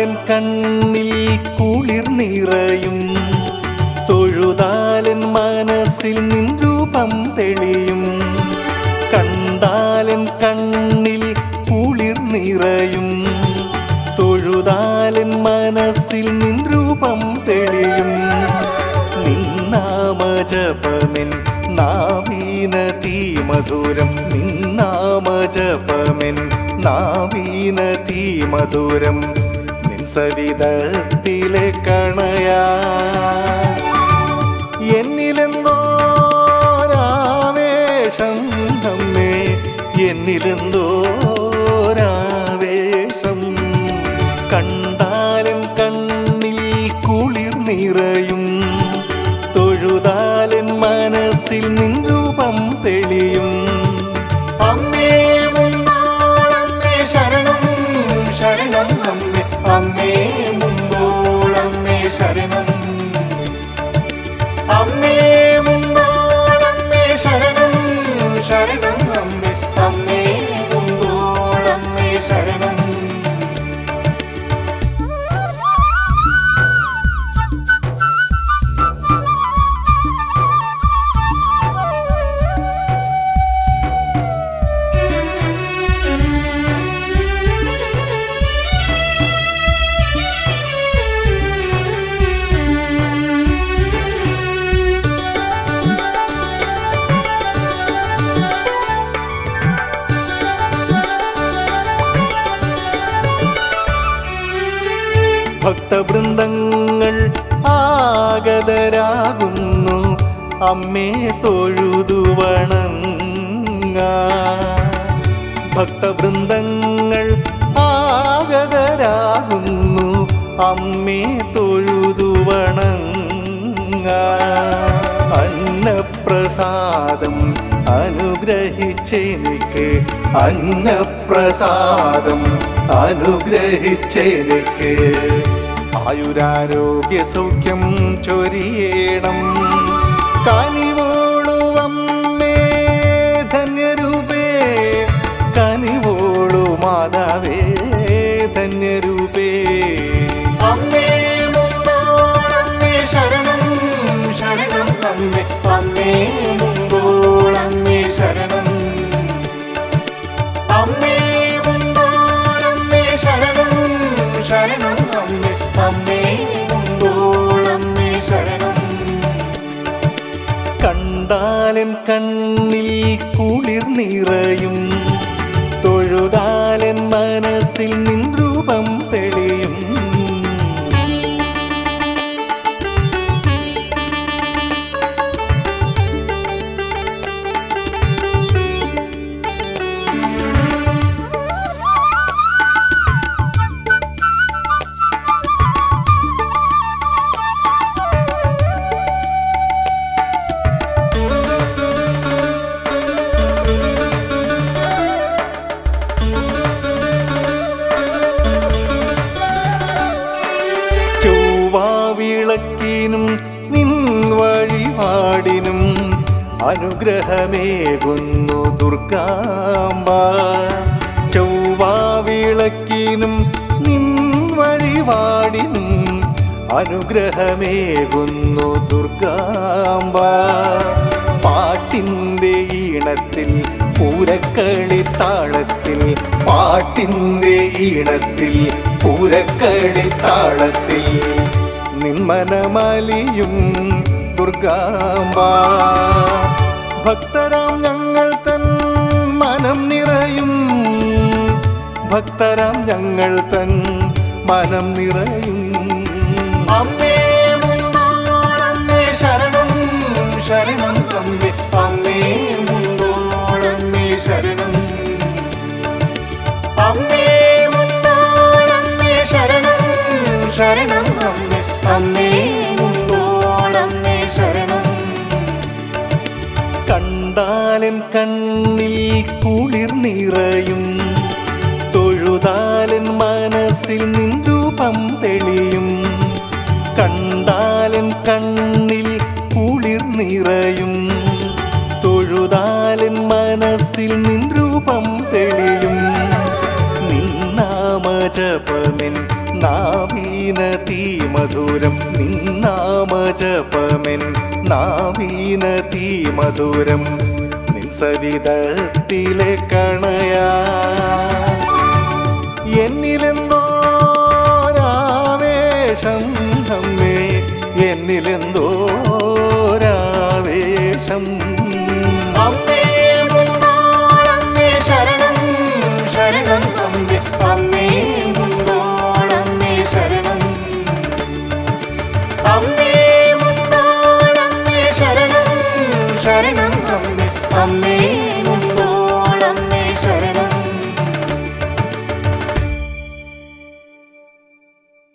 കണ്ടാലൻ കണ്ണിൽ കുളിർ നിറയും. തൊഴുതാലൻ മനസ്സിൽ നിൻ രൂപം തെളിയും. കണ്ടാലൻ കണ്ണിൽ കുളിർ നിറയും. തൊഴുതാലൻ മനസ്സിൽ നിൻ രൂപം തെളിയും. നിന്നാമജപമിൻ നാവീന തീ മധുരം നിന്നാമജപമിൻ നാവീന തീ മധുരം സവിധത്തിലെ കണയാ. എന്നിലെന്തോരാവേശം അമ്മേ എന്നിലെന്തോരാവേശം. കണ്ടാലൻ കണ്ണിൽ കുളിർ നിറയും തൊഴുതാലൻ മനസ്സിൽ നിൻ രൂപം തെളിയും. ഭക്തവൃന്ദങ്ങൾ ആഗതരാകുന്നു. അമ്മേ തൊഴുതു വണങ്ങ ഭക്തവൃന്ദങ്ങൾ ആഗതരാകുന്നു. അമ്മേ തൊഴുതു വണങ്ങ അന്നപ്രസാദം അനുഗ്രഹിച്ചെനിക്ക്. അന്നപ്രസാദം അനുഗ്രഹിച്ചെനിക്ക്. ആയുരാരോഗ്യ സൗഖ്യം ചൊരിയേണം കനിവോളുവമ്മേ ധന്യരൂപേ കനിവോളു മാതാവേ ധന്യരൂപേ. അമ്മേ ശരണം ശരണം അമ്മേ. കണ്ണിൽ കുളിർ നിറയും. തൊഴുതാലൻ മനസ്സിൽ നിൻ രൂപം അനുഗ്രഹമേകുന്നു ദുർഗാമ്പ ചൊവ്വാവിളക്കിനും നിൻ വഴിപാടിനും അനുഗ്രഹമേകുന്നു ദുർഗാമ്പ പാട്ടിന്റെ ഈണത്തിൽ പൂരക്കളി താളത്തിൽ പാട്ടിന്റെ ഈണത്തിൽ പൂരക്കളി താളത്തിൽ നിന്മനമലിയും ദുർഗാമ്പ ഭക്തരാം ഞങ്ങൾ തൻ മനം നിറയും. ഭക്തരാം ഞങ്ങൾ തൻ മനം നിറയും. അമ്മേ. കണ്ണിൽ കുളിർ നിറയും. തൊഴുതാലൻ മനസ്സിൽ നിന്ദൂപം തെളിയും. കണ്ടാലൻ കണ്ണിൽ കുളിർ നിറയും. തൊഴുതാലൻ മനസ്സിൽ നിന്ദൂപം തെളിയും. നിന്നാമജപമിൻ നാവീന തീമധുരം. നിന്നാമജപമിൻ നാവീന തീമധുരം. സവിതത്തിലെ കണയ. എന്നിലെന്തോരാവേശം നമ്മേ എന്നിലെന്തോരാവേശം. അമ്മേ